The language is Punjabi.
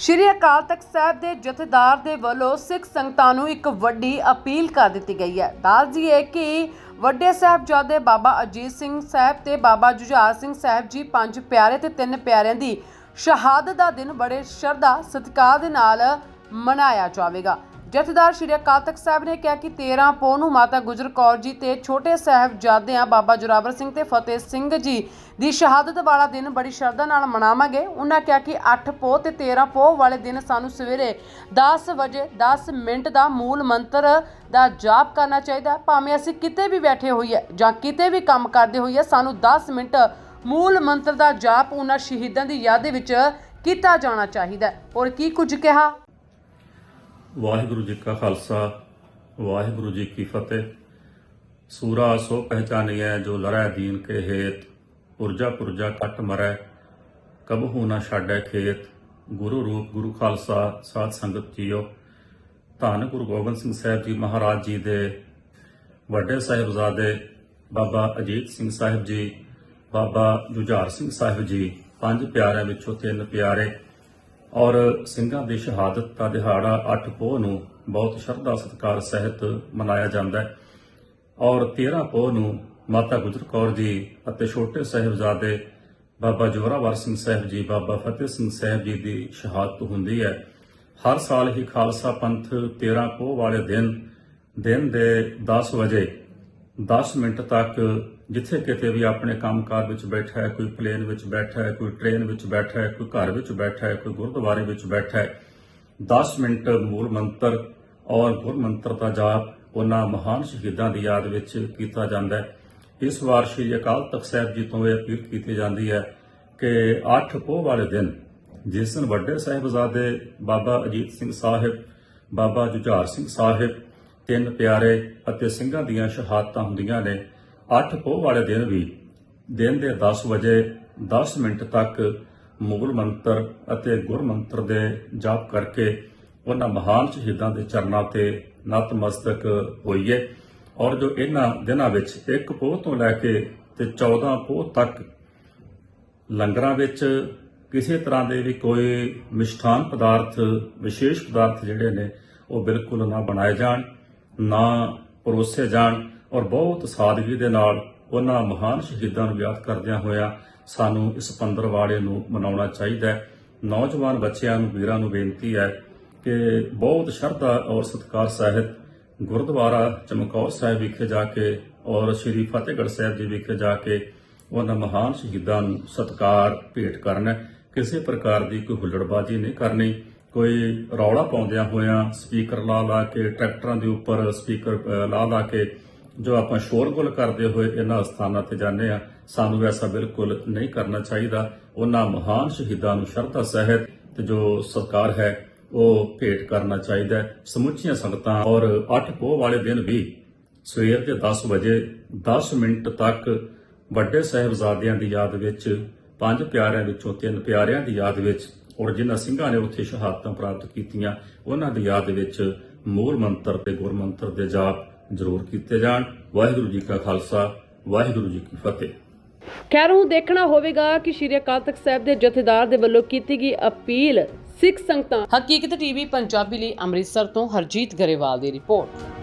ਸ਼੍ਰੀ ਅਕਾਲ ਤਖਤ ਸਾਹਿਬ ਦੇ ਜਥੇਦਾਰ ਦੇ ਵੱਲੋਂ ਸਿੱਖ ਸੰਗਤਾਂ ਨੂੰ ਇੱਕ ਵੱਡੀ ਅਪੀਲ ਕਰ ਦਿੱਤੀ ਗਈ ਹੈ। ਦੱਸ ਦਈਏ ਕਿ ਵੱਡੇ ਸਾਹਿਬਜ਼ਾਦੇ ਬਾਬਾ ਅਜੀਤ ਸਿੰਘ ਸਾਹਿਬ ਤੇ ਬਾਬਾ ਜੁਝਾਰ ਸਿੰਘ ਸਾਹਿਬ ਜੀ ਪੰਜ ਪਿਆਰੇ ਤੇ ਤਿੰਨ ਪਿਆਰਿਆਂ ਦੀ ਸ਼ਹਾਦਤ ਦਾ ਦਿਨ ਬੜੇ ਸ਼ਰਧਾ ਸਤਿਕਾਰ ਦੇ ਨਾਲ ਮਨਾਇਆ ਜਾਵੇਗਾ। ਜਥੇਦਾਰ ਸ਼੍ਰੀ ਅਕਾਲ ਤਖਤ ਸਾਹਿਬ ਨੇ ਕਿਹਾ ਕਿ 13 ਪੋਹ ਨੂੰ ਮਾਤਾ ਗੁਜਰ ਕੌਰ ਜੀ ਤੇ ਛੋਟੇ ਸਾਹਿਬਜ਼ਾਦਿਆਂ ਬਾਬਾ ਜੋਰਾਵਰ ਸਿੰਘ ਤੇ ਫਤਿਹ ਸਿੰਘ ਜੀ ਦੀ ਸ਼ਹਾਦਤ ਵਾਲਾ ਦਿਨ ਬੜੀ ਸ਼ਰਧਾ ਨਾਲ ਮਨਾਵਾਂਗੇ। ਉਹਨਾਂ ਕਿਹਾ ਕਿ 8 ਪੋਹ ਤੇ 13 ਪੋਹ ਵਾਲੇ ਦਿਨ ਸਾਨੂੰ ਸਵੇਰੇ 10 ਵਜੇ 10 ਮਿੰਟ ਦਾ ਮੂਲ ਮੰਤਰ ਦਾ ਜਾਪ ਕਰਨਾ ਚਾਹੀਦਾ। ਭਾਵੇਂ ਅਸੀਂ ਕਿਤੇ ਵੀ ਬੈਠੇ ਹੋਈਏ ਜਾਂ ਕਿਤੇ ਵੀ ਕੰਮ ਕਰਦੇ ਹੋਈਏ, ਸਾਨੂੰ 10 ਮਿੰਟ ਮੂਲ ਮੰਤਰ ਦਾ ਜਾਪ ਉਹਨਾਂ ਸ਼ਹੀਦਾਂ ਦੀ ਯਾਦ ਦੇ ਵਿੱਚ ਕੀਤਾ ਜਾਣਾ ਚਾਹੀਦਾ ਔਰ ਕੀ ਕੁਝ ਕਿਹਾ? ਵਾਹਿਗੁਰੂ ਜੀ ਕਾ ਖਾਲਸਾ, ਵਾਹਿਗੁਰੂ ਜੀ ਕੀ ਫਤਿਹ। ਸੂਰਾ ਸੋ ਪਹਿਚਾਨਿਐ ਜੋ ਲੜੈ ਦੀਨ ਕੇ ਹੇਤ, ਪੁਰਜਾ ਪੁਰਜਾ ਕੱਟ ਮਰੈ, ਕਬਹੂ ਨਾ ਛਾੜੈ ਖੇਤ। ਗੁਰੂ ਰੂਪ ਗੁਰੂ ਖਾਲਸਾ, ਸਾਧ ਸੰਗਤ ਜੀਓ। ਧੰਨ ਗੁਰੂ ਗੋਬਿੰਦ ਸਿੰਘ ਸਾਹਿਬ ਜੀ ਮਹਾਰਾਜ ਜੀ ਦੇ ਵੱਡੇ ਸਾਹਿਬਜ਼ਾਦੇ, ਬਾਬਾ ਅਜੀਤ ਸਿੰਘ ਸਾਹਿਬ ਜੀ, ਬਾਬਾ ਜੁਝਾਰ ਸਿੰਘ ਸਾਹਿਬ ਜੀ, ਪੰਜ ਪਿਆਰਿਆਂ ਵਿੱਚੋਂ ਤਿੰਨ ਪਿਆਰੇ। ਔਰ ਸਿੰਘਾਂ ਦੀ ਸ਼ਹਾਦਤ ਦਾ ਦਿਹਾੜਾ 8 ਪੋਹ ਨੂੰ ਬਹੁਤ ਸ਼ਰਧਾ ਸਤਿਕਾਰ ਸਹਿਤ ਮਨਾਇਆ ਜਾਂਦਾ ਹੈ। ਔਰ 13 ਪੋਹ ਨੂੰ ਮਾਤਾ ਗੁਜਰ ਕੌਰ ਜੀ ਅਤੇ ਛੋਟੇ ਸਾਹਿਬਜ਼ਾਦੇ ਬਾਬਾ ਜੋਰਾਵਰ ਸਿੰਘ ਸਾਹਿਬ ਜੀ, ਬਾਬਾ ਫਤਿਹ ਸਿੰਘ ਸਾਹਿਬ ਜੀ ਦੀ ਸ਼ਹਾਦਤ ਹੁੰਦੀ ਹੈ। ਹਰ ਸਾਲ ਹੀ ਖਾਲਸਾ ਪੰਥ 13 ਪੋਹ ਵਾਲੇ ਦਿਨ ਦਿਨ ਦੇ 10 ਵਜੇ 10 ਮਿੰਟ ਤੱਕ ਜਿੱਥੇ ਕਿਤੇ ਵੀ ਆਪਣੇ ਕੰਮਕਾਰ ਵਿੱਚ ਬੈਠਾ ਹੈ, ਕੋਈ ਪਲੇਨ ਵਿੱਚ ਬੈਠਾ ਹੈ, ਕੋਈ ਟ੍ਰੇਨ ਵਿੱਚ ਬੈਠਾ ਹੈ, ਕੋਈ ਘਰ ਵਿੱਚ ਬੈਠਾ ਹੈ, ਕੋਈ ਗੁਰਦੁਆਰੇ ਵਿੱਚ ਬੈਠਾ ਹੈ 10 ਮਿੰਟ ਮੂਲ ਮੰਤਰ ਔਰ ਗੁਰ ਮੰਤਰ ਦਾ ਜਾਪ ਉਹਨਾਂ ਮਹਾਨ ਸ਼ਹੀਦਾਂ ਦੀ ਯਾਦ ਵਿੱਚ ਕੀਤਾ ਜਾਂਦਾ ਹੈ। ਇਸ ਵਾਰ ਸ੍ਰੀ ਅਕਾਲ ਤਖਤ ਸਾਹਿਬ ਜੀ ਤੋਂ ਇਹ ਅਪੀਲ ਕੀਤੀ ਜਾਂਦੀ ਹੈ ਕਿ 8 ਪੋਹ ਵਾਲੇ ਦਿਨ ਜਿਸ ਦਿਨ ਵੱਡੇ ਸਾਹਿਬਜ਼ਾਦੇ ਬਾਬਾ ਅਜੀਤ ਸਿੰਘ ਸਾਹਿਬ, ਬਾਬਾ ਜੁਝਾਰ ਸਿੰਘ ਸਾਹਿਬ, ਤਿੰਨ ਪਿਆਰੇ ਅਤੇ ਸਿੰਘਾਂ ਦੀਆਂ ਸ਼ਹਾਦਤਾਂ ਹੁੰਦੀਆਂ ਨੇ 8 ਪੋਹ ਵਾਲੇ ਦਿਨ ਵੀ, ਦਿਨ ਦੇ 10 ਵਜੇ 10 ਮਿੰਟ ਤੱਕ ਮੂਲ ਮੰਤਰ ਅਤੇ ਗੁਰ ਮੰਤਰ ਦੇ ਜਾਪ ਕਰਕੇ ਉਹਨਾਂ ਮਹਾਨ ਸ਼ਹੀਦਾਂ ਦੇ ਚਰਨਾਂ ਤੇ ਨਤਮਸਤਕ ਹੋਈਏ ਔਰ ਜੋ ਇਹਨਾਂ ਦਿਨਾਂ ਵਿੱਚ ਇੱਕ ਪੋਹ ਤੋਂ ਲੈ ਕੇ ਤੇ 14 ਪੋਹ ਤੱਕ ਲੰਗਰਾਂ ਵਿੱਚ ਕਿਸੇ ਤਰ੍ਹਾਂ ਦੇ ਵੀ ਕੋਈ ਮਿਸ਼ਠਾਨ ਪਦਾਰਥ, ਵਿਸ਼ੇਸ਼ ਪਦਾਰਥ ਜਿਹੜੇ ਨੇ ਉਹ ਬਿਲਕੁਲ ਨਾ ਬਣਾਏ ਜਾਣ, ਨਾ ਪਰੋਸੇ ਜਾਣ ਔਰ ਬਹੁਤ ਸਾਦਗੀ ਦੇ ਨਾਲ ਉਹਨਾਂ ਮਹਾਨ ਸ਼ਹੀਦਾਂ ਨੂੰ ਯਾਦ ਕਰਦਿਆਂ ਹੋਇਆਂ ਸਾਨੂੰ ਇਸ ਪੰਦਰਵਾੜੇ ਨੂੰ ਮਨਾਉਣਾ ਚਾਹੀਦਾ ਹੈ। ਨੌਜਵਾਨ ਬੱਚਿਆਂ ਨੂੰ, ਵੀਰਾਂ ਨੂੰ ਬੇਨਤੀ ਹੈ ਕਿ ਬਹੁਤ ਸ਼ਰਧਾ ਔਰ ਸਤਿਕਾਰ ਸਹਿਤ ਗੁਰਦੁਆਰਾ ਚਮਕੌਰ ਸਾਹਿਬ ਵਿਖੇ ਜਾ ਕੇ ਔਰ ਸ੍ਰੀ ਫਤਿਹਗੜ੍ਹ ਸਾਹਿਬ ਜੀ ਵਿਖੇ ਜਾ ਕੇ ਉਹਨਾਂ ਮਹਾਨ ਸ਼ਹੀਦਾਂ ਨੂੰ ਸਤਿਕਾਰ ਭੇਟ ਕਰਨਾ। ਕਿਸੇ ਪ੍ਰਕਾਰ ਦੀ ਕੋਈ ਹੁੱਲੜਬਾਜ਼ੀ ਨਹੀਂ ਕਰਨੀ। ਕੋਈ ਰੌਲਾ ਪਾਉਂਦਿਆਂ ਹੋਇਆਂ ਸਪੀਕਰ ਲਾ ਲਾ ਕੇ, ਟਰੈਕਟਰਾਂ ਦੇ ਉੱਪਰ ਸਪੀਕਰ ਲਾ ਲਾ ਕੇ ਜੋ ਆਪਾਂ ਸ਼ੋਰਗੁਲ ਕਰਦੇ ਹੋਏ ਇਹਨਾਂ ਸਥਾਨਾਂ ਤੇ ਜਾਂਦੇ ਆ ਸਾਨੂੰ ਐਸਾ ਬਿਲਕੁਲ ਨਹੀਂ ਕਰਨਾ ਚਾਹੀਦਾ। ਉਹਨਾਂ ਮਹਾਨ ਸ਼ਹੀਦਾਂ ਨੂੰ ਸ਼ਰਧਾ ਸਹਿਤ ਤੇ ਜੋ ਸਤਿਕਾਰ ਹੈ, ਉਹ ਭੇਟ ਕਰਨਾ ਚਾਹੀਦਾ ਸਮੁੱਚੀਆਂ ਸੰਗਤਾਂ ਔਰ 8 ਪੋਹ ਵਾਲੇ ਦਿਨ ਵੀ ਸਵੇਰ ਦੇ 10 ਵਜੇ 10 ਮਿੰਟ ਤੱਕ ਵੱਡੇ ਸਾਹਿਬਜ਼ਾਦਿਆਂ ਦੀ ਯਾਦ ਵਿੱਚ, ਪੰਜ ਪਿਆਰਿਆਂ ਵਿੱਚੋਂ ਤਿੰਨ ਪਿਆਰਿਆਂ ਦੀ ਯਾਦ ਵਿੱਚ ਔਰ ਜਿਨ੍ਹਾਂ ਸਿੰਘਾਂ ਨੇ ਉੱਥੇ ਸ਼ਹਾਦਤਾਂ ਪ੍ਰਾਪਤ ਕੀਤੀਆਂ, ਉਹਨਾਂ ਦੀ ਯਾਦ ਵਿੱਚ ਮੂਲ ਮੰਤਰ ਤੇ ਗੁਰ ਮੰਤਰ ਦੇ ਜਾਪ ਜ਼ਰੂਰ ਕੀਤੇ ਜਾਣ। ਵਾਹਿਗੁਰੂ ਜੀ ਕਾ ਖਾਲਸਾ ਵਾਹਿਗੁਰੂ ਜੀ ਕੀ ਫਤਿਹ। ਖੈਰ ਦੇਖਣਾ ਹੋਵੇਗਾ ਕਿ ਸ਼੍ਰੀ ਅਕਾਲ ਤਖਤ ਸਾਹਿਬ ਦੇ ਜਥੇਦਾਰ ਦੇ ਵੱਲੋਂ ਕੀਤੀ ਗਈ ਅਪੀਲ ਸਿੱਖ ਸੰਗਤਾਂ ਹਕੀਕਤ ਟੀਵੀ ਪੰਜਾਬੀ ਲਈ ਅੰਮ੍ਰਿਤਸਰ ਤੋਂ ਹਰਜੀਤ ਗਰੇਵਾਲ ਦੀ ਰਿਪੋਰਟ।